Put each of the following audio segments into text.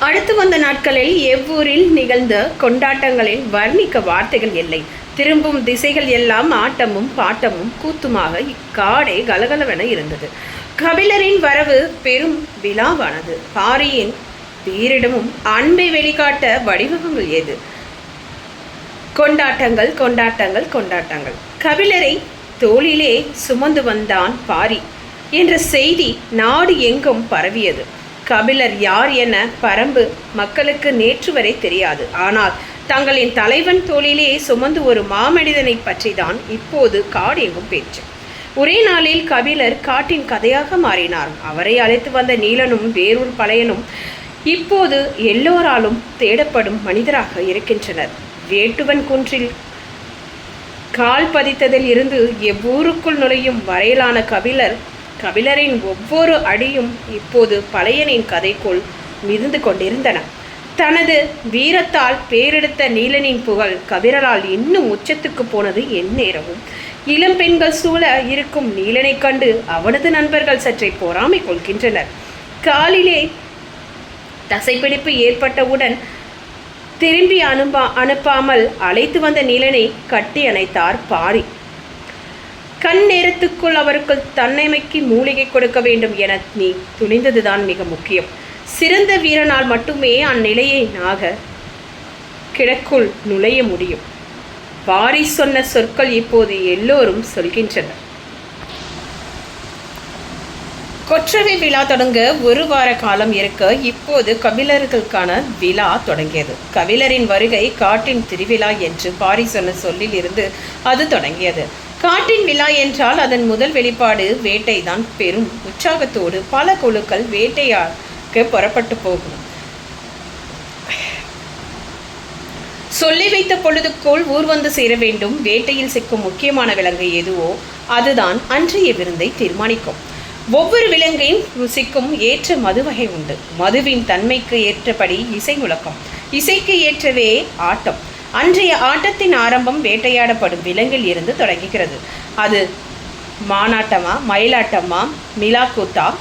அடுத்து வந்த நாட்களில் எவ்வூரில் நிகழ்ந்த கொண்டாட்டங்களில் வர்ணிக்க வார்த்தைகள் இல்லை. திரும்பும் திசைகள் எல்லாம் ஆட்டமும் பாட்டமும் கூத்துமாக இக்காடே கலகலவென இருந்தது. கபிலரின் வரவு பெரும் விழாவானது. பாரியின் வீரிடமும் அன்பை வெளிக்காட்ட வடிவகங்கள் ஏது? கொண்டாட்டங்கள் கொண்டாட்டங்கள் கொண்டாட்டங்கள். கபிலரை தோளிலே சுமந்து வந்தான் பாரி. என்ற செய்தி நாடு எங்கும் பரவியது. கபிலர் யார் என பரம்பு மக்களுக்கு நேற்று வரை தெரியாது. ஆனால் தங்களின் தலைவன் தோளிலே சுமந்து ஒரு மாமனிதனை பற்றி தான் இப்போது காடெங்கும் பேச்சு. ஒரே நாளில் கபிலர் காட்டின் கதையாக மாறினார். அவரை அழைத்து வந்த நீலனும் வேறூர் பழையனும் இப்போது எல்லோராலும் தேடப்படும் மனிதராக இருக்கின்றனர். வேட்டுவன் குன்றில் கால் பதித்ததில் இருந்து எவ்வூருக்குள் நுழையும் வரையிலான கபிலர் கபிலரின் ஒவ்வொரு அடியும் இப்போது பழையனின் கதைக்குள் மிதந்து கொண்டிருந்தன. தனது வீரத்தால் பேரெடுத்த நீலனின் புகழ் கபிரலால் இன்னும் உச்சத்துக்கு போனது எந்நேரமும் இளம் பெண்கள் சூழ இருக்கும் நீலனை கண்டு அவனது நண்பர்கள் சற்றே பொறாமை கொள்கின்றனர். காலிலே தசைப்பிடிப்பு ஏற்பட்டவுடன் திரும்பி அனுப்பா அனுப்பாமல் அழைத்து வந்த நீலனை கட்டி அணைத்தார் பாரி. கண் நேரத்துக்குள் அவர்கள் தன்னைமைக்கு மூலிகை கொடுக்க வேண்டும் என நீ துணிந்ததுதான் மிக முக்கியம். சிறந்த வீரனால் மட்டுமே அந்நிலையை நாக கிழக்குள் நுழைய முடியும். பாரி சொன்ன சொற்கள் இப்போது எல்லோரும் சொல்கின்றனர். கொற்றவை விழா தொடங்க ஒரு வார காலம் இருக்க இப்போது கபிலர்களுக்கான விழா தொடங்கியது. கபிலரின் வருகை காட்டின் திருவிழா என்று பாரி சொன்ன சொல்லில் இருந்து அது தொடங்கியது. காட்டின் விழா என்றால் அதன் முதல் வெளிப்பாடு வேட்டைதான் பெரும் உற்சாகத்தோடு பல குழுக்கள் வேட்டையாக்கு புறப்பட்டு போகும். சொல்லி வைத்த பொழுதுக்குள் ஊர் வந்து சேர வேண்டும். வேட்டையில் சிக்கும் முக்கியமான விலங்கு எதுவோ அதுதான் அன்றைய விருந்தை தீர்மானிக்கும். ஒவ்வொரு விலங்கையும் ருசிக்கும் ஏற்ற மது வகை உண்டு. மதுவின் தன்மைக்கு ஏற்றபடி இசை முழக்கம். இசைக்கு ஏற்றவே ஆட்டம். அன்றைய ஆட்டத்தின் ஆரம்பம் வேட்டையாடப்படும் விலங்கில் இருந்து தொடங்குகிறது. அது மானாட்டமா மயிலாட்டமா மிலாக்கூத்தா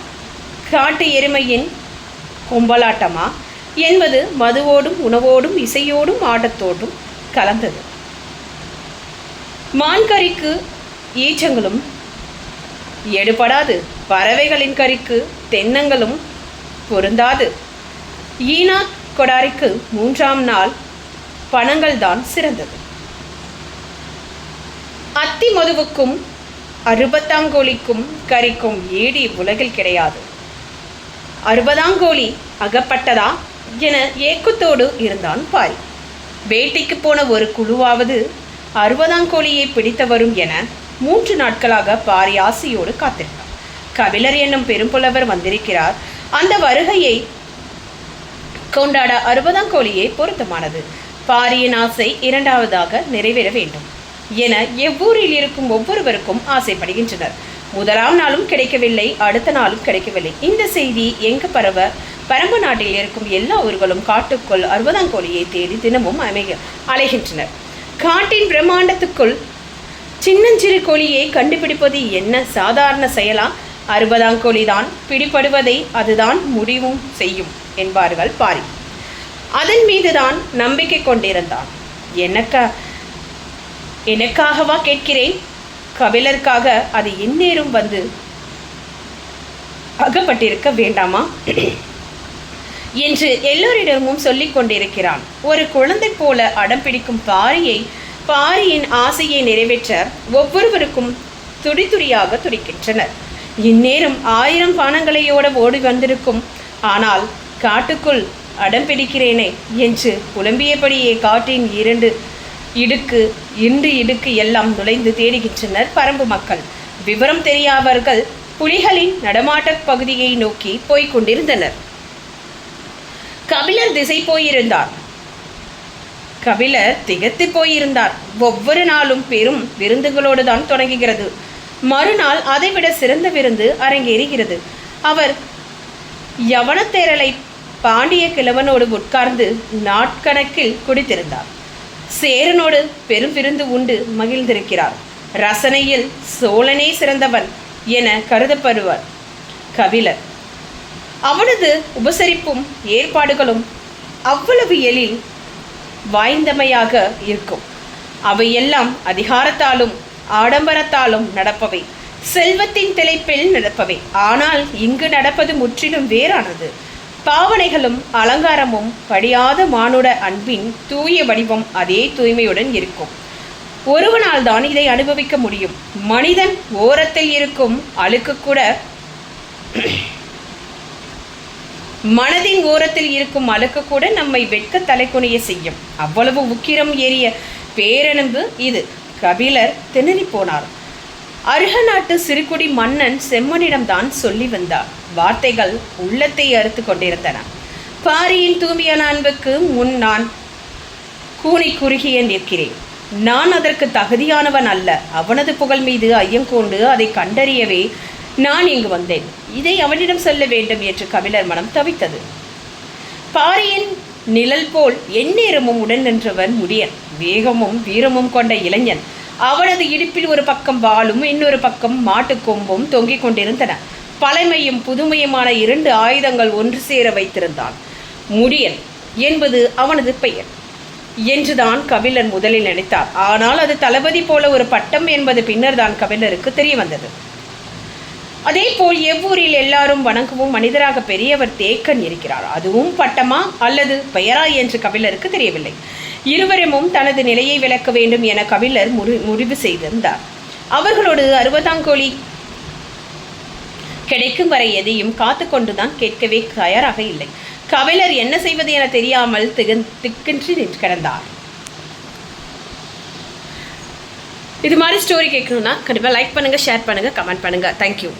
காட்டு எருமையின் கும்பலாட்டமா என்பது மதுவோடும் உணவோடும் இசையோடும் ஆட்டத்தோடும் கலந்தது. மான்கறிக்கு ஈச்சங்களும் எடுபடாது. பறவைகளின் கறிக்கு தென்னங்களும் பொருந்தாது. ஈனா கொடாரிக்கு மூன்றாம் நாள் பணங்கள் தான் சிறந்தது. அத்தி மதுவுக்கும் அறுபத்தாங்கோழிக்கும் கறிக்கும் ஈடி உலகில் கிடையாது. அறுபதாங்கோழி அகப்பட்டதா என ஏக்கத்தோடு இருந்தான் பாய் வேட்டைக்கு போன ஒரு குழுவாவது அறுபதாங்கோழியை பிடித்து வரும் என மூன்று நாட்களாக பாரி ஆசையோடு காத்திருந்தார் கபிலர் என்னும் பெரும்புலவர் வந்திருக்கிறார். அந்த வருகையை கொண்டாட அறுபதாங்கோழியை பொருத்தமானது. பாரியின் ஆசை இரண்டாவதாக நிறைவேற வேண்டும் என எவ்வூரில் இருக்கும் ஒவ்வொருவருக்கும் ஆசைப்படுகின்றனர். முதலாம் நாளும் கிடைக்கவில்லை அடுத்த நாளும் கிடைக்கவில்லை. இந்த செய்தி எங்கு பரவ? பரம்பு நாட்டில் இருக்கும் எல்லா ஊர்களும் காட்டுக்குள் அறுபதாங்கோழியை தேடி தினமும் அமைக அலைகின்றனர். காட்டின் பிரம்மாண்டத்துக்குள் சின்னஞ்சிறு கோழியை கண்டுபிடிப்பது என்ன சாதாரண செயலா? அறுபதாம் கோழிதான் பிடிபடுவதை அதுதான் முடிவும் செய்யும் என்பார்கள் பாரி. அதன் மீதுதான் நம்பிக்கை கொண்டிருந்தான். எனக்கா எனக்காகவா கேட்கிறேன்? கபிலருக்காக அது இந்நேரம் வந்து அகப்பட்டிருக்க வேண்டாமா? என்று எல்லோரிடமும் சொல்லிக் கொண்டிருக்கிறான். ஒரு குழந்தை போல அடம் பிடிக்கும் பாரியை பாரியின் ஆசையை நிறைவேற்ற ஒவ்வொருவருக்கும் துடிதுடியாக துடிக்கின்றனர். இந்நேரம் ஆயிரம் பானங்களையோட ஓடி வந்திருக்கும். ஆனால் காட்டுக்குள் அடம் பிடிக்கிறேனே என்று புலம்பியபடியே காட்டின் இரண்டு இடுக்கு இன்று இடுக்கு எல்லாம் நுழைந்து தேடுகின்றனர் பரம்பு மக்கள். விவரம் தெரியாதவர்கள் புலிகளின் நடமாட்ட பகுதியை நோக்கி போய்க் கொண்டிருந்தனர். கபிலர் திசை போயிருந்தார். கபிலர் திகத்து போயிருந்தார். ஒவ்வொரு நாளும் பெரும் விருந்துகளோடு தான் தொடங்குகிறது. மறுநாள் அதைவிட சிறந்த விருந்து அரங்கேறுகிறது. அவர் யவனத்தேரலை பாண்டிய கிழவனோடு உட்கார்ந்து நாட்கணக்கில் குடித்திருந்தார். சேரனோடு பெரும் விருந்து உண்டு மகிழ்ந்திருக்கிறார். ரசனையில் சோழனே சிறந்தவன் என கருதப்படுவார். கபிலர் அவனது உபசரிப்பும் ஏற்பாடுகளும் அவ்வளவு எழில் வாய்ந்தமையாக இருக்கும். அவையெல்லாம் அதிகாரத்தாலும் ஆடம்பரத்தாலும் நடப்பவை. செல்வத்தின் திளைப்பில் நடப்பவை. ஆனால் இங்கு நடப்பது முற்றிலும் வேறானது. பாவனைகளும் அலங்காரமும் படியாத மானுட அன்பின் தூய வடிவம் அதே தூய்மையுடன் இருக்கும். ஒருவனால் தான் இதை அனுபவிக்க முடியும். மனிதன் ஓரத்தில் இருக்கும் அழுக்கு கூட மனதின் ஓரத்தில் இருக்கும் அழுக்கு கூட நம்மை வெட்க தலைக்குனிய செய்யும். அவ்வளவு உக்கிரம் ஏறிய பேரணும்பு இது. கபிலர் திணறி போனார். அருக நாட்டு சிறுகுடி மன்னன் செம்மனிடம்தான் சொல்லி வந்தார். வார்த்தைகள் உள்ளத்தை அறுத்து கொண்டிருந்தன. பாரியின் தூய்மையான அன்புக்கு முன் நான் கூனி குறுகிய நிற்கிறேன். நான் அதற்கு தகுதியானவன் அல்ல. அவனது புகழ் மீது ஐயங்கொண்டு அதை கண்டறியவே நான் இங்கு வந்தேன். இதை அவனிடம் சொல்ல வேண்டும் என்று கபிலர் மனம் தவித்தது. பாரியின் நிழல் போல் எந்நேரமும் உடன் நின்றவன் முடியன். வேகமும் வீரமும் கொண்ட இளைஞன். அவனது இடுப்பில் ஒரு பக்கம் வாளும் இன்னொரு பக்கம் மாட்டுக்கொம்பும் தொங்கிக் கொண்டிருந்தன. பழமையும் புதுமையுமான இரண்டு ஆயுதங்கள் ஒன்று சேர வைத்திருந்தான். முடியன் என்பது அவனது பெயர். என்றுதான் கபிலர் முதலில் நினைத்தார். ஆனால் அது தளபதி போல ஒரு பட்டம் என்பது பின்னர் தான் கபிலருக்கு தெரிய வந்தது அதேபோல் எவ்வூரில் எல்லாரும் வணங்கவும் மனிதராக பெரியவர் தேக்கன் இருக்கிறார். அதுவும் பட்டமா அல்லது பெயரா என்று கபிலருக்கு தெரியவில்லை. இருவருமும் தனது நிலையை விளக்க வேண்டும் என கபிலர் முடி முடிவு செய்திருந்தார். அவர்களோடு அறுபதாங்கோழி கிடைக்கும் வரை எதையும் காத்து கொண்டுதான் கேட்கவே தயாராக இல்லை. கபிலர் என்ன செய்வது என தெரியாமல் திகன் திக்கின்றி நின்று கிடந்தார். இது மாதிரி ஸ்டோரி கேட்கணும்னா கண்டிப்பாக லைக் பண்ணுங்கள் ஷேர் பண்ணுங்கள் கமெண்ட் பண்ணுங்கள் தேங்க்யூ